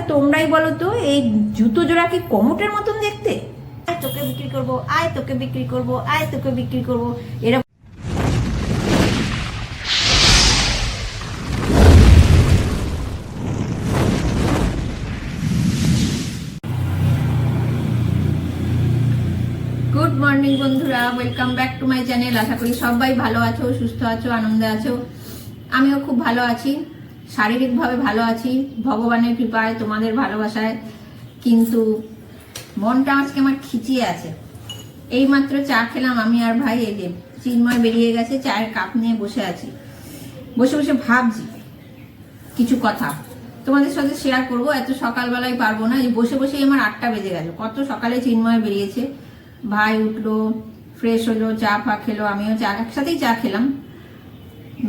আচ্ছা তোমরাই বলো তো এই জুতো জোড়া কি কমোটের মতন দেখতে? আয় তোকে বিক্রি করব আয় তোকে বিক্রি করব আয় তোকে বিক্রি করব। এরকম গুড মর্নিং বন্ধুরা। Welcome back to my channel আশা করি সবাই ভালো আছো সুস্থ আছো আনন্দে আছো। আমিও খুব ভালো আছি। শারীরিকভাবে ভালো আছি। ভগবানের কৃপায়, তোমাদের ভালোবাসায়। কিন্তু মনটা আজকে আমার খিচিয়ে আছে। এইমাত্র চা খেলাম আমি আর ভাই, এই যে চিন্ময় বেরিয়ে গেছে, চায়ের কাপ নিয়ে বসে আছি। বসে বসে ভাবছি কিছু কথা। তোমাদের সাথে শেয়ার করব, এত সকালবেলায় পারব না। এই বসে বসেই আমার আটটা বেজে গেল। কত সকালে চিন্ময় বেরিয়েছে। ভাই উঠল ফ্রেশ হলো, চা ফা খেলো, আমিও চা, একসাথেই চা খেলাম।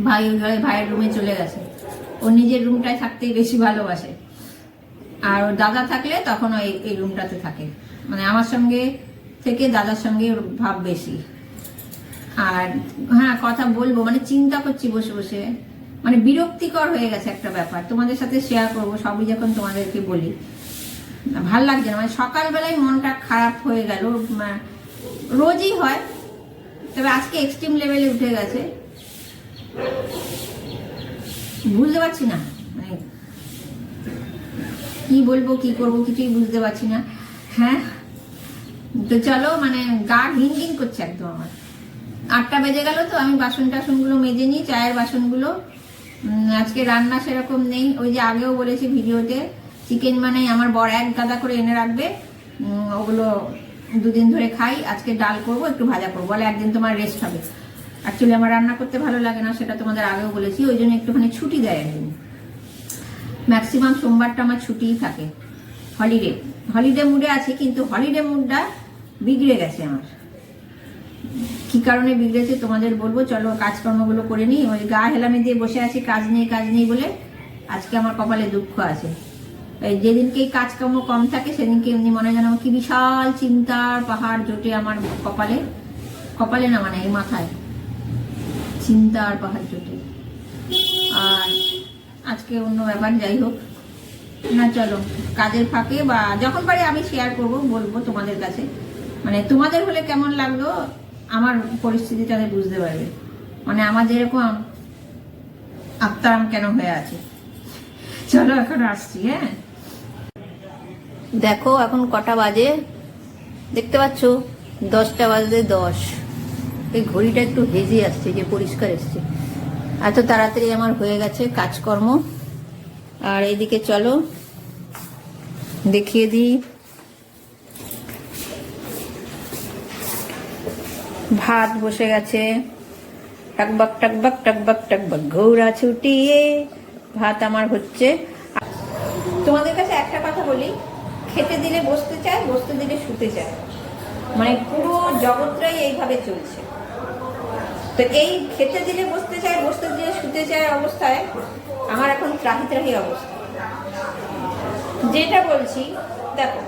ভাই ভাইয়ের রুমে চলে গেছে। ও নিজের রুমটায় থাকতেই বেশি ভালোবাসে। আর ওর দাদা থাকলে তখন ওই, এই রুমটাতে থাকে। মানে আমার সঙ্গে থেকে দাদার সঙ্গে ওর ভাব বেশি। আর হ্যাঁ কথা বলব মানে চিন্তা করছি বসে বসে। মানে বিরক্তিকর হয়ে গেছে একটা ব্যাপার। তোমাদের সাথে শেয়ার করব, সবই যখন তোমাদেরকে বলি। ভালো লাগছে না। মানে সকালবেলায় মনটা খারাপ হয়ে গেল। রোজই হয়। তবে আজকে এক্সট্রিম লেভেলে উঠে গেছে। বুঝতে পারছি না। মানে কি বলব, কি করব কিছুই বুঝতে পারছি না। হ্যাঁ? তো চলো মানে গা ঘিন ঘিন করছে একদম আমার। আটটা বেজে গেল তো, আমি বাসন টাসনগুলো মেজে নিই, চায়ের বাসনগুলো। আজকে রান্না সেরকম নেই। ওই যে আগেও বলেছি ভিডিওতে চিকেন মানে আমার বর এক গাদা করে এনে রাখবে। ওগুলো দুদিন ধরে খাই। আজকে ডাল করব, একটু ভাজা করব। বলে একদিন তোমার রেস্ট হবে। অ্যাকচুয়ালি আমার রান্না করতে ভালো লাগে না, সেটা তোমাদের আগেও বলেছি, ওই জন্য একটুখানি ছুটি দেয় একদিন। ম্যাক্সিমাম সোমবারটা আমার ছুটিই থাকে। হলিডে হলিডে মুডে আছে, কিন্তু হলিডে মুডটা বিগড়ে গেছে আমার। কি কারণে বিগড়েছে তোমাদের বলব? চলো, কাজকর্মগুলো করে নিই। ওই গা হেলামে দিয়ে বসে আছি, কাজ নেই কাজ নেই বলে আজকে আমার কপালে দুঃখ আছে। এই যেদিনকে কাজকর্ম কম থাকে, সেদিনকে এমনি মনে হয় যেন কি বিশাল চিন্তার পাহাড় জোটে আমার কপালে কপালে না মানে এই মাথায়। চিন্তার পাহাড় জোটে আর আজকে অন্য ব্যাপার, যাই হোক। না, চলো, কাজের ফাঁকে বা যখন পারি আমি শেয়ার করব, বলব তোমাদের কাছে। মানে তোমাদের হলে কেমন লাগল, আমার পরিস্থিতি তাদের বুঝতে পারবে। মানে আমার যেরকম আত্মারাম কেন হয়ে আছে। চলো, এখন আসছি হ্যাঁ? দেখো, এখন কটা বাজে? দেখতে পাচ্ছ, দশটা বাজতে দশ। এই ঘড়িটা একটু হেজে আসছে, যে পরিষ্কার এসছে। এত তাড়াতাড়ি আমার হয়ে গেছে কাজকর্ম। আর এদিকে চলো, দেখিয়ে দিই। ভাত বসে গেছে। টাকবাক টাকবাক টাকবাক টাকবাক ঘৌড়া ছুটিয়ে ভাত আমার হচ্ছে। তোমাদের কাছে একটা কথা বলি, খেতে দিলে বসতে চায়, বসতে দিলে শুতে চায়। মানে পুরো জগৎটাই এইভাবে চলছে। তো এই খেতে দিলে বসতে চায়, বসতে দিলে শুতে চায় অবস্থায়, আমার এখন ত্রাহি ত্রাহি অবস্থা। যেটা বলছি, দেখো,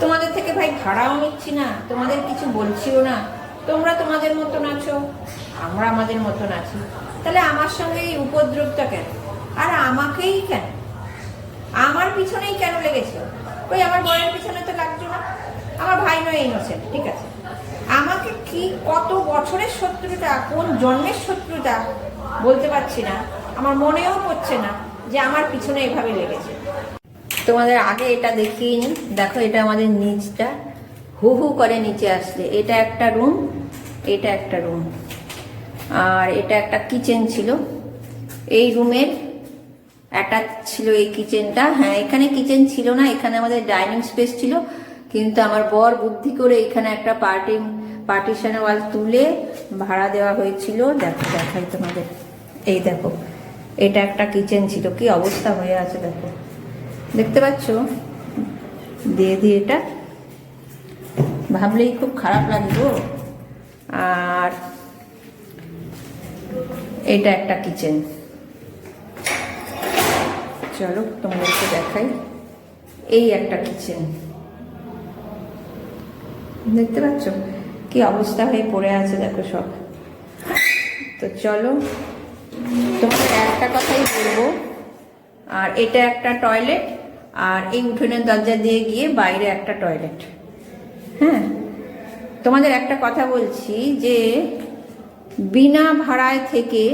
তোমাদের থেকে ভাই ভাড়াও নিচ্ছি না, তোমাদের কিছু বলছিও না। তোমরা তোমাদের মতন আছো, আমরা আমাদের মতন আছি। তাহলে আমার সঙ্গে এই উপদ্রবটা কেন? আর আমাকেই কেন? আমার পিছনেই কেন লেগেছে? ওই আমার বরের পিছনে তো লাগছো না। আমার ভাই নয় ইনোসেন্ট ঠিক আছে? আমাকে কি কত বছরের শত্রুতা, কোন জন্মের শত্রুতা বলতে পারছি না। আমার মনেও পড়ছে না যে আমার পিছনে এভাবে লেগেছে। তোমাদের আগে এটা দেখিয়ে নি দেখো, এটা আমাদের নিচটা। হু হু করে নিচে আসছে। এটা একটা রুম, এটা একটা রুম। আর এটা একটা কিচেন ছিল। এই রুমের অ্যাটাচ ছিল এই কিচেনটা। হ্যাঁ এখানে কিচেন ছিল না, এখানে আমাদের ডাইনিং স্পেস ছিল। কিন্তু আমার বর বুদ্ধি করে এখানে একটা পার্টি পার্টিশন ওয়াল তুলে ভাড়া দেওয়া হয়েছিল। দেখো, দেখাই তোমাদের। এই দেখো, এটা একটা কিচেন ছিল। কি অবস্থা হয়ে আছে দেখো। দেখতে পাচ্ছ? দিয়ে দিয়ে এটা। ভাবলেই খুব খারাপ লাগে আর এটা একটা কিচেন চলো, তোমাদেরকে দেখাই। এই একটা কিচেন দেখতে পাচ্ছ? কি অবস্থা হয়ে পড়ে আছে দেখো সব। তো চলো, তোমাদের একটা কথাই বলব। আর এটা একটা টয়লেট আর এই উঠোনের দরজা দিয়ে গিয়ে বাইরে একটা টয়লেট হ্যাঁ? তোমাদের একটা কথা বলছি যে, বিনা ভাড়ায় থেকে,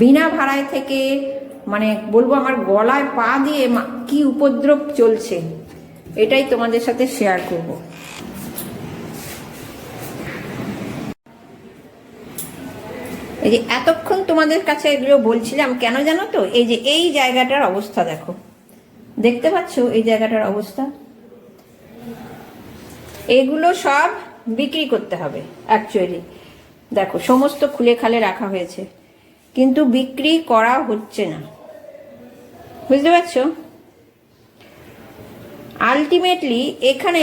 বিনা ভাড়ায় থেকে মানে বলব আমার গলায় পা দিয়ে কি উপদ্রব চলছে, এটাই তোমাদের সাথে শেয়ার করব। এই যে এতক্ষণ তোমাদের কাছে এগুলো বলছিলাম, কেন জানো তো? এই যে এই জায়গাটার অবস্থা দেখো। দেখতে পাচ্ছো এই জায়গাটার অবস্থা? এগুলো সব বিক্রি করতে হবে অ্যাকচুয়ালি দেখো, সমস্ত খুলে খালে রাখা হয়েছে। কিন্তু বিক্রি করা হচ্ছে না। বুঝতে পারছ? আলটিমেটলি এখানে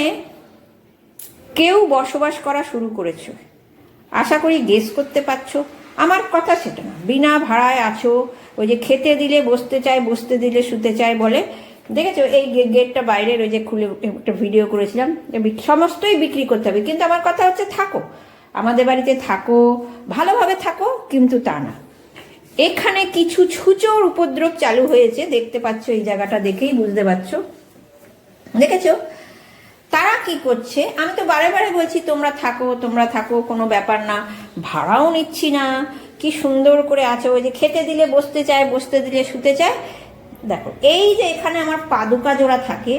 কেউ বসবাস করা শুরু করেছ। আশা করি গেস করতে পারছ। আমার কথা সেটা না। বিনা ভাড়ায় আছো, ওই যে খেতে দিলে বসতে চায়, বসতে দিলে শুতে চায় বলে। দেখেছ, এই গেটটা বাইরের ওই যে খুলে একটা ভিডিও করেছিলাম সমস্তই বিক্রি করতে হবে। কিন্তু আমার কথা হচ্ছে থাকো। আমাদের বাড়িতে থাকো, ভালোভাবে থাকো, কিন্তু তা না। এখানে কিছু ছুচোর উপদ্রব চালু হয়েছে, দেখতে পাচ্ছ এই জায়গাটা দেখেই বুঝতে পারছ। দেখেছ তারা কি করছে? আমি তো বারে বারে বলছি, তোমরা থাকো তোমরা থাকো, কোনো ব্যাপার না। ভাড়াও নিচ্ছি না। কি সুন্দর করে আছো। ওই যে খেতে দিলে বসতে চায়, বসতে দিলে শুতে চায়। দেখো, এই যে এখানে আমার পাদুকা জোড়া থাকে,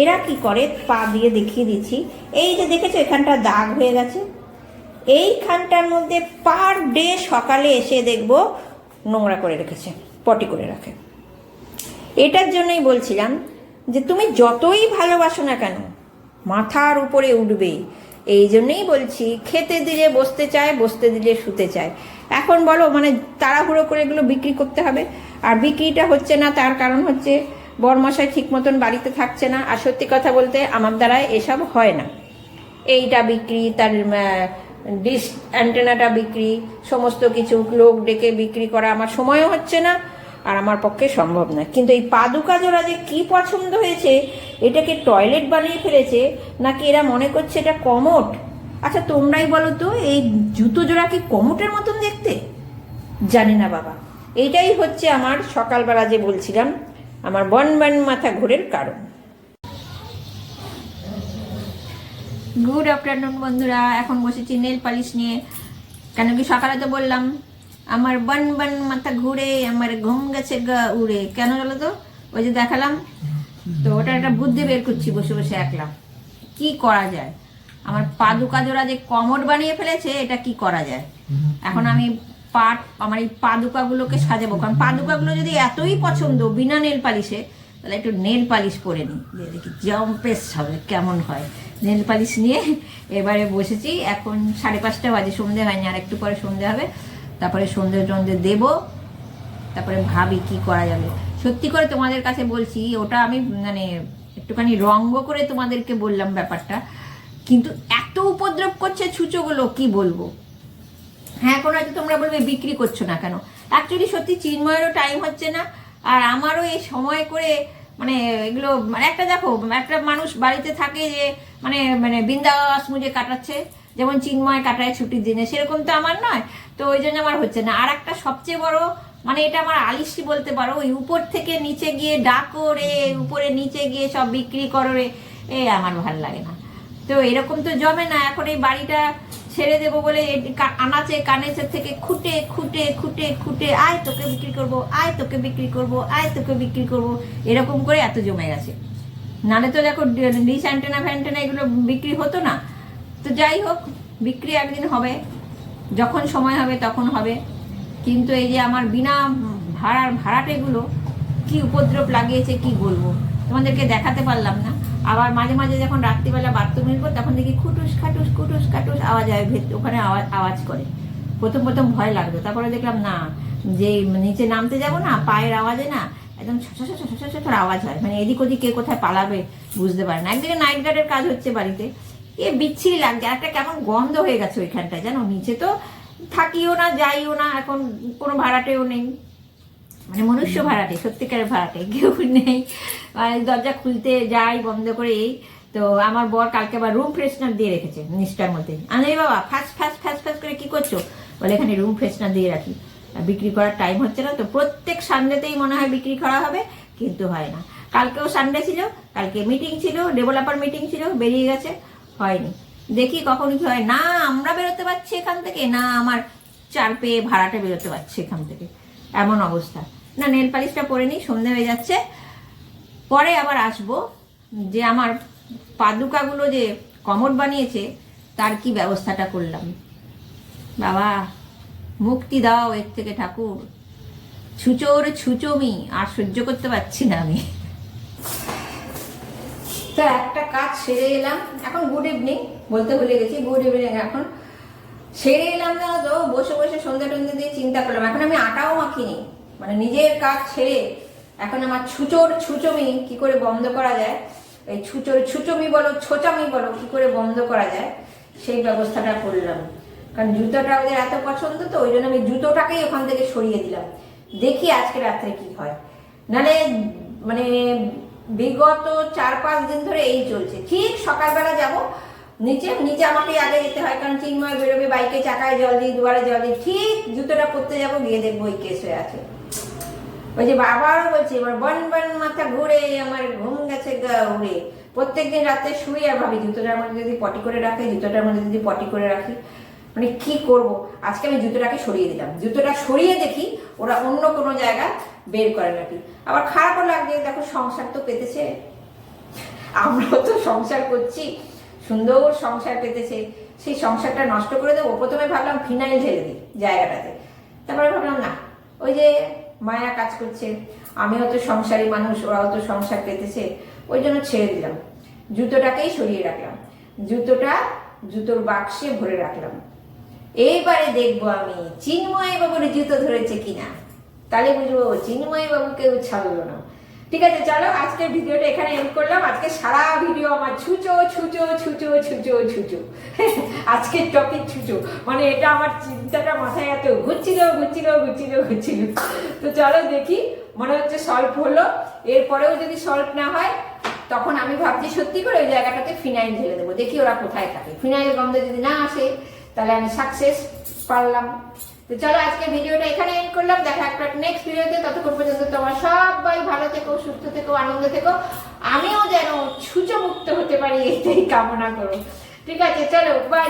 এরা কি করে? পা দিয়ে দেখিয়ে দিচ্ছি। এই যে দেখেছ, এখানটা দাগ হয়ে গেছে। এইখানটার মধ্যে পার ডে সকালে এসে দেখব, নোংরা করে রেখেছে, পটি করে রাখে। এটার জন্যই বলছিলাম যে, তুমি যতই ভালোবাসো না কেন মাথার উপরে উঠবে। এই জন্যেই বলছি, খেতে দিলে বসতে চায়, বসতে দিলে শুতে চায়। এখন বলো মানে তাড়াহুড়ো করে এগুলো বিক্রি করতে হবে। আর বিক্রিটা হচ্ছে না, তার কারণ হচ্ছে বরমশাই ঠিক মতন বাড়িতে থাকছে না। আর সত্যি কথা বলতে আমার দ্বারা এসব হয় না। এইটা বিক্রি, তার ডিশ, অ্যান্টেনাটা বিক্রি, সমস্ত কিছু লোক ডেকে বিক্রি করা। আমার সময়ও হচ্ছে না আর আমার পক্ষে সম্ভব না কিন্তু এই পাদুকা জোড়া যে কি পছন্দ হয়েছে, এটাকে টয়লেট বানিয়ে ফেলেছে, নাকি এরা মনে করছে এটা কমোট? আচ্ছা তোমরাই বলো তো, এই জুতো জোড়া কি কমোটের মতন দেখতে? জানি না বাবা। এইটাই হচ্ছে আমার সকালবেলা যে বলছিলাম, আমার বন বন মাথা ঘোরের কারণ। গুড আফটারনুন বন্ধুরা, এখন বসেছি নেল পালিশ নিয়ে। কেন কি সকালে তো বললাম আমার বন বন মাথা ঘুরে, আমার ঘুম গেছে গা উড়ে। কেন বলো তো? ওই যে দেখালাম? তো ওটা একটা বুদ্ধি বের করছি বসে বসে একলা। কি করা যায়? আমার পাদুকা জোড়া যে কমর বানিয়ে ফেলেছে, এটা কি করা যায়? এখন আমি পাট, আমার এই পাদুকাগুলোকে সাজাবো। কারণ পাদুকাগুলো যদি এতই পছন্দ, বিনা নেল পালিশে, তাহলে একটু নেল পালিশ করে নিই। দিয়ে দেখি জম্পেস হবে, কেমন হয়। নেল পালিশ নিয়ে এবারে বসেছি। এখন সাড়ে পাঁচটা বাজে, সন্ধে হয়নি, আর একটু পরে সন্ধে হবে। তারপরে সন্ধে টন্ধে দেবো, তারপরে ভাবি কি করা যাবে। সত্যি করে তোমাদের কাছে বলছি, ওটা আমি মানে একটুখানি রঙ্গ করে তোমাদেরকে বললাম ব্যাপারটা, কিন্তু এত উপদ্রব করছে ছুচোগুলো, কি বলব? হ্যাঁ এখন হয়তো তোমরা বলবে বিক্রি করছ না কেন? অ্যাকচুয়ালি সত্যি চিন্ময়েরও টাইম হচ্ছে না, আর আমারও এই সময় করে মানে এগুলো মানে একটা দেখো, একটা মানুষ বাড়িতে থাকে যে মানে মানে বিন্দাস মুজে কাটাচ্ছে, যেমন চিন্ময় কাটায় ছুটির দিনে, সেরকম তো আমার নয়। তো ওই জন্য আমার হচ্ছে না। আর একটা সবচেয়ে বড় মানে এটা আমার আলিশি বলতে পারো, ওই উপর থেকে নিচে গিয়ে ডাকো রে, উপরে নিচে গিয়ে সব বিক্রি করো রে, এ আমার ভালো লাগে না। তো এরকম তো জমে না, এখন এই বাড়িটা ছেড়ে দেবো বলে আনাচে কানেচের থেকে খুঁটে খুঁটে খুঁটে খুঁটে, আয় তোকে বিক্রি করব, আয় তোকে বিক্রি করব, আয় তোকে বিক্রি করব, এরকম করে এত জমে গেছে। নালে তো দেখো ডিস অ্যান্টেনা, ফ্যান্টেনা এগুলো বিক্রি হতো না। তো যাই হোক, বিক্রি একদিন হবে। যখন সময় হবে তখন হবে। কিন্তু এই যে আমার বিনা ভাড়ার ভাড়াটেগুলো, কি উপদ্রব লাগিয়েছে কি বলব? তোমাদেরকে দেখাতে পারলাম না। আবার মাঝে মাঝে যখন রাত্রিবেলা বাথরুমের পর, তখন দেখি খুটুস খাটুস খুটুস খাটুস আওয়াজ হয় ভেত ওখানে আওয়াজ আওয়াজ করে। প্রথম প্রথম ভয় লাগতো। তারপরে দেখলাম, না, যে নিচে নামতে যাব না, পায়ের আওয়াজে না, একদম ছোট আওয়াজ হয়। মানে এদিক ওদিক কে কোথায় পালাবে বুঝতে পারে না। একদিকে নাইট গার্ডের কাজ হচ্ছে বাড়িতে। এ বিচ্ছিরি লাগছে। একটা কেমন গন্ধ হয়ে গেছে ওইখানটায় জানো? নিচে তো থাকিও না যাইও না এখন কোনো ভাড়াটেও নেই। মানে মনুষ্য ভাড়াটে সত্যিকারের ভাড়াটে কেউ নেই। মানে দরজা খুলতে যাই বন্ধ করে এই। তো আমার বর কালকে আবার রুম ফ্রেশনার দিয়ে রেখেছে নিষ্ঠার মধ্যে। আমি বাবা ফাঁস ফাঁস ফাঁস ফাঁস করে কি করছ? বলে এখানে রুম ফ্রেশনার দিয়ে রাখি। আর বিক্রি করার টাইম হচ্ছে না তো প্রত্যেক সানডেতেই মনে হয় বিক্রি করা হবে কিন্তু হয় না। কালকেও সানডে ছিল কালকে মিটিং ছিল ডেভেলপার মিটিং ছিল বেরিয়ে গেছে। হয়নি। দেখি কখন কি হয়। না, আমরা বেরোতে পারছি এখান থেকে। না, আমার চার পেয়ে ভাড়াটা বেরোতে পারছি এখান থেকে। এমন অবস্থা। না, নেল পালিশটা পরে নিই, সন্ধে হয়ে যাচ্ছে। পরে আবার আসব। যে আমার পাদুকাগুলো যে কমর বানিয়েছে, তার কি ব্যবস্থাটা করলাম? বাবা, মুক্তি দাও এর থেকে ঠাকুর। ছুচোর ছুচোমি, আর সহ্য করতে পারছি না আমি। তো কাজ সেরে এলাম। এখন গুড ইভিনিং বলতে ভুলে গেছি গুড ইভিনিং এখন। সেরে এলাম না তো, বসে বসে সন্ধ্যা টন্ধে দিয়ে চিন্তা করলাম। এখন আমি আটাও মাখিনি মানে নিজের কাজ ছেড়ে এখন আমার ছুচোর ছুচমি কি করে বন্ধ করা যায়, এই ছুচোর ছুচমি বলো, ছোচামি বলো, কি করে বন্ধ করা যায়, সেই ব্যবস্থাটা করলাম। কারণ জুতোটা ওদের এত পছন্দ তো, ওই জন্য আমি জুতোটাকেই ওখান থেকে সরিয়ে দিলাম। দেখি আজকে রাত্রে কি হয়। নালে মানে বিগত চার পাঁচ দিন ধরে এই চলছে। ঠিক সকালবেলা যাব, নিচে নিচে আমাকে আগে যেতে হয়, কারণ চিন্ময় বেরোবে, বাইকে চাকায় জল দিই, দুয়ারে জল দিই, ঠিক জুতোটা পরতে যাব, গিয়ে দেখব ওই কেস হয়ে আছে। ওই যে আবারও বলছি, এবার বন বন মাথা ঘুরে, আমার ঘুম গেছে উড়ে প্রত্যেকদিন রাতে শুয়ে আর ভাবি, জুতোটার মধ্যে যদি পটি করে রাখি, জুতোটার মধ্যে যদি পটি করে রাখি মানে কি করব? আজকে আমি জুতোটাকে সরিয়ে দিলাম। জুতোটা সরিয়ে দেখি, ওরা অন্য কোনো জায়গা বের করে নাকি আবার খারাপও লাগছে দেখো সংসার তো পেতেছে। আমরাও তো সংসার করছি, সুন্দর সংসার পেতেছে। সেই সংসারটা নষ্ট করে দেবো, প্রথমে ভাবলাম ফিনাইল ঢেলে দিই জায়গাটাতে। তারপরে ভাবলাম, না, ওই যে মায়া কাজ করছে, আমিও তো সংসারী মানুষ, ওরাও তো সংসার পেতেছে। ওই জন্য ছেড়ে দিলাম। জুতোটাকেই সরিয়ে রাখলাম। জুতোটা, জুতোর বাক্সে ভরে রাখলাম। এইবারে দেখব আমি চিন্ময় বাবুর জুতো ধরেছে কিনা? তাহলে বুঝব, চিন্ময় বাবু কেউ ছাড়লো না। ঠিক আছে, চলো, আজকের ভিডিওটা এখানে এন্ড করলাম। আজকে সারা ভিডিও আমার ছুচো ছুচো ছুচো ছুচো ছুচো। আজকের টপিক ছুচো। মানে এটা আমার চিন্তাটা মাথায় এত ঘুরছিল ঘুরছিল ঘুরছিল ঘুরছিল। তো চলো দেখি, মনে হচ্ছে সলভ হলো। এরপরেও যদি সলভ না হয়, তখন আমি ভাবছি সত্যি করে ওই জায়গাটাতে ফিনাইল ঢেলে দেবো। দেখি ওরা কোথায় থাকে। ফিনাইল গন্ধ যদি না আসে, তাহলে আমি সাকসেস পারলাম। তো চলো আজকে ভিডিওটা এখানে এন্ড করলাম। দেখা একটা নেক্সট ভিডিওতে। ততক্ষণ পর্যন্ত তোমার সবাই ভালো থেকো, সুস্থ থেকো, আনন্দ থেকো। আমিও যেন ছুচো মুক্ত হতে পারি এটাই কামনা করো। ঠিক আছে, চলো বাই